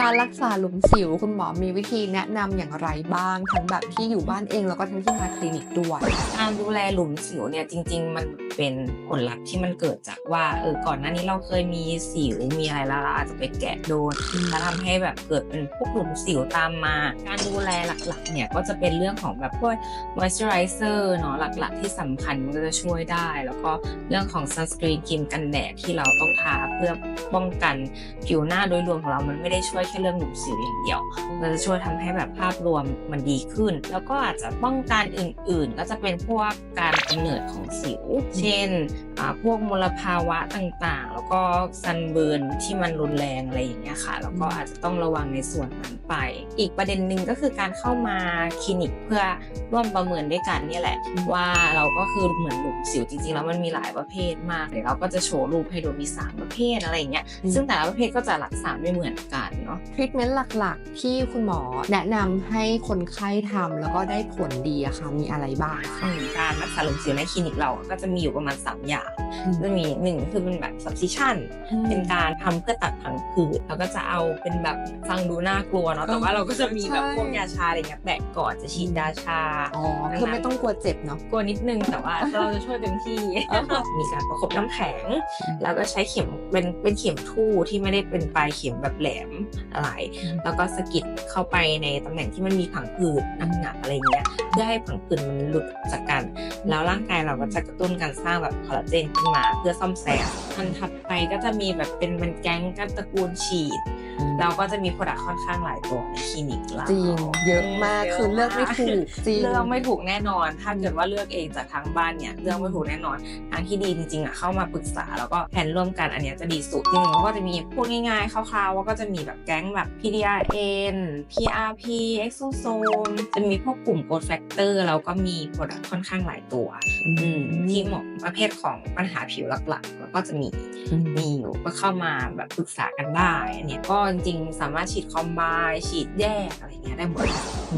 การรักษาหลุมสิวคุณหมอมีวิธีแนะนำอย่างไรบ้างทั้งแบบที่อยู่บ้านเองแล้วก็ทั้งที่มาคลินิกด้วยการดูแลหลุมสิวเนี่ยจริง ๆ มันเป็นผลลัพธ์ที่มันเกิดจากว่าเออก่อนหน้านี้เราเคยมีสิวมีอะไรแล้วเราอาจจะไปแกะโดนแล้วทำให้แบบเกิดเป็นพวกหลุมสิวตามมา การดูแลหลักๆเนี่ยก็จะเป็นเรื่องของแบบพวก moisturizer เนาะหลักๆ ที่สำคัญมันก็จะช่วยได้ แล้วก็เรื่องของ sunscreen ครีมกันแดดที่เราต้องทาเพื่อป้องกันผิวหน้าโดยรวมของเรามันไม่ได้ช่วยแค่เรื่องหลุมสิวอย่างเดียว มันจะช่วยทำให้แบบภาพรวมมันดีขึ้น แล้วก็อาจจะป้องกันอื่น ๆ ก็จะเป็นพวกการกำเนิดของสิว เช่นอ่าพวกมลภาวะต่างๆ แล้วก็ซันเบิร์นที่มันรุนแรงอะไรอย่างเงี้ยค่ะ แล้วก็อาจจะต้องระวังในส่วนนั้นไป อีกประเด็นหนึ่งก็คือการเข้ามาคลินิกเพื่อร่วมประเมินด้วยกันเนี่ยแหละ ว่าเราก็คือเหมือนหลุมสิวจริงๆ แล้วมันมีหลายประเภทมากเดี๋ยวเราก็จะโชว์รูปให้ดูมีสามประเภทอะไรอย่างเงี้ยอืมซึ่งแต่ละประเภทก็จะรักษาไม่เหมือนกันเนาะทรีทเมนต์หลักๆ ที่คุณหมอแนะนำให้คนไข้ทำแล้วก็ได้ผลดีอะค่ะมีอะไรบ้างอืมการรักษาหลุมสิวในคลินิกเราก็จะมีอยู่ประมาณ 3 อย่าง จะมีหนึ่งคือเป็นแบบ substitution เป็นการทำเพื่อตัดผังผืดแล้วก็จะเอาเป็นแบบฟังดูน่ากลัวเนาะแต่ว่าเราก็จะมีแบบใช่พวกยาชาอะไรเงี้ยแปะก่อนจะฉีดยาชาอ๋อคือไม่ต้องกลัวเจ็บเนาะกลัวนิดนึงแต่ว่าเราจะช่วยเต็มที่มีการประคบน้ำแข็ง แล้วก็ใช้เข็มเป็นเป็นเข็มทู่ที่ไม่ได้เป็นปลายเข็มแบบแหลมอะไรอืมแล้วก็สะกิดเข้าไปในตำแหน่งที่มันมีผังผืดหนักๆอะไรเงี้ยเพื่อให้ผังผืดมันหลุดจากกัน แล้วร่างกายเราก็จะกระตุ้นการสร้างแบบคอลลาเจนขึ้นมาเพื่อซ่อมแซมอันถัดไปก็จะมีแบบเป็นเป็นแก๊งกันตระกูลฉีด เราก็จะมีโปรดักต์ค่อนข้างหลายตัวในคลินิกเราจริงเยอะมากคือเลือกไม่ถูกจริงเลือกไม่ถูกแน่นอน ถ้าเกิดว่าเลือกเองจากทางบ้านเนี่ยเลือกไม่ถูกแน่นอนทางที่ดีจริงๆอะเข้ามาปรึกษาแล้วก็แผนร่วมกันอันเนี้ยจะดีสุดจริงๆเขาก็จะมีพูดง่ายๆคร่าวๆว่าก็จะมีแบบแก๊งแบบ PDRN PRP Exosome จะมีพวกกลุ่ม growth factor แล้วก็มีโปรดักต์ค่อนข้างหลายตัวอืมที่เหมาะประเภทของปัญหาผิวหลักๆ แล้วก็จะมีอืมมีอยู่ก็เข้ามาแบบปรึกษากันได้อันเนี้ยก็จริงๆสามารถฉีดคอมไบฉีดแยกอะไรเงี้ยได้หมด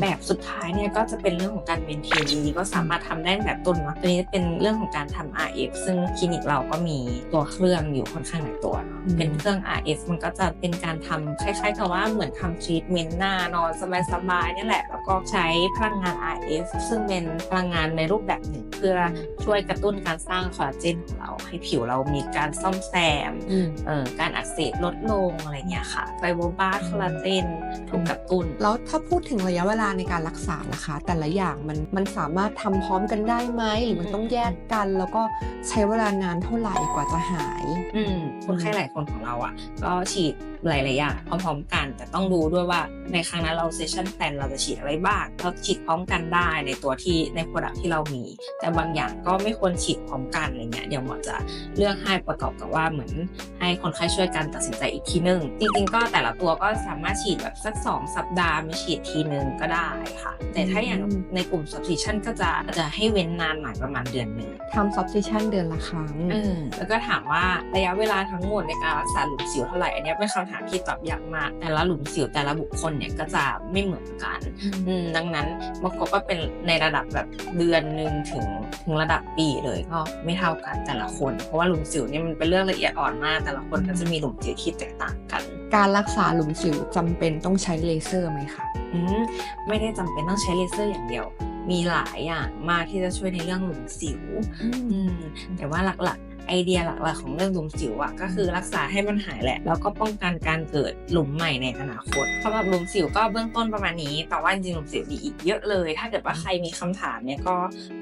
แบบสุดท้ายเนี่ยก็จะเป็นเรื่องของการเมนเทนนี้ก็สามารถทำได้แบบต้นเนาะตัวนี้จะเป็นเรื่องของการทำ RF ซึ่งคลินิกเราก็มีตัวเครื่องอยู่ค่อนข้างหลายตัวเนาะอืมเป็นเครื่อง RF มันก็จะเป็นการทำคล้ายๆกับว่าเหมือนทำทรีทเมนต์หน้านอนสบายๆเนี่ยแหละแล้วก็ใช้พลังงาน RF ซึ่งเป็นพลังงานในรูปแบบหนึ่งเพื่อช่วยกระตุ้นการสร้างคอลลาเจนของเราให้ผิวเรามีการซ่อมแซมอืมเอ่อการอักเสบลดลงอะไรเงี้ยค่ะไฟโบบาสคอลลาเจนถูกกระตุ้นแล้วถ้าพูดถึงระยะเวลาในการรักษานะคะ แต่ละอย่างมันมันสามารถทำพร้อมกันได้ไหมหรือมันต้องแยกกัน แล้วก็ใช้เวลานานเท่าไหร่กว่าจะหายอืมคนไข้หลายคนของเราอะ ก็ฉีดหลายๆอย่างพร้อมๆกัน แต่ต้องดูด้วยว่าในครั้งนั้นเราเซสชั่นแพลนเราจะฉีดอะไรบ้างเราฉีดพร้อมกันได้ในตัวที่ในโปรดักที่เรามี แต่บางอย่างก็ไม่ควรฉีดพร้อมกันอะไรเงี้ยเดี๋ยวหมอจะเลือกให้ประกอบกับว่าเหมือนให้คนไข้ช่วยกันตัดสินใจอีกทีนึงจริงๆก็แต่ละตัวก็สามารถฉีดแบบสัก 2 สัปดาห์มาฉีดทีนึงก็ได้ค่ะ แต่ถ้าอย่างอืมในกลุ่ม substitution ก็จะจะให้เว้นนานหน่อยประมาณเดือนหนึ่งทำ substitution เดือนละครั้งเออแล้วก็ถามว่าระยะเวลาทั้งหมดในการรักษาหลุมสิวเท่าไหร่อันเนี้ยเป็นคำถามที่ตอบยากมาก แต่ละหลุมสิวแต่ละบุคคลเนี่ยก็จะไม่เหมือนกันอืมดังนั้นบางคนก็เป็นในระดับแบบเดือนหนึ่งถึงถึงระดับปีเลยก็ไม่เท่ากันแต่ละคน เพราะว่าหลุมสิวเนี่ยมันเป็นเรื่องละเอียดอ่อนมาก แต่ละคนก็จะมีหลุมสิวที่แตกต่างกัน การรักษาหลุมสิวจำเป็นต้องใช้เลเซอร์ไหมคะอืมไม่ได้จำเป็นต้องใช้เลเซอร์อย่างเดียว มีหลายอย่างมากที่จะช่วยในเรื่องหลุมสิว อืมแต่ว่าหลักๆ ไอเดียหลักๆ ของเรื่องหลุมสิวอะก็คือรักษาให้มันหายแหละ แล้วก็ป้องกันการเกิดหลุมใหม่ในอนาคตสำหรับหลุมสิวก็เบื้องต้นประมาณนี้ แต่ว่าจริงๆหลุมสิวมีอีกเยอะเลย ถ้าเกิดว่าใครมีคำถามเนี่ยก็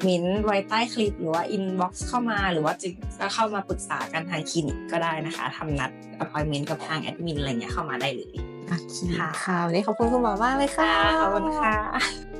มิ้นท์ไว้ใต้คลิปหรือว่าอินบ็อกซ์เข้ามาหรือว่าจะก็เข้ามาปรึกษากันทางคลินิกก็ได้นะคะทำนัด appointment กับทางแอดมินอะไรเงี้ยเข้ามาได้เลย โอเคค่ะค่ะวันนี้ขอบคุณคุณหมอมากเลยค่ะขอบคุณค่ะ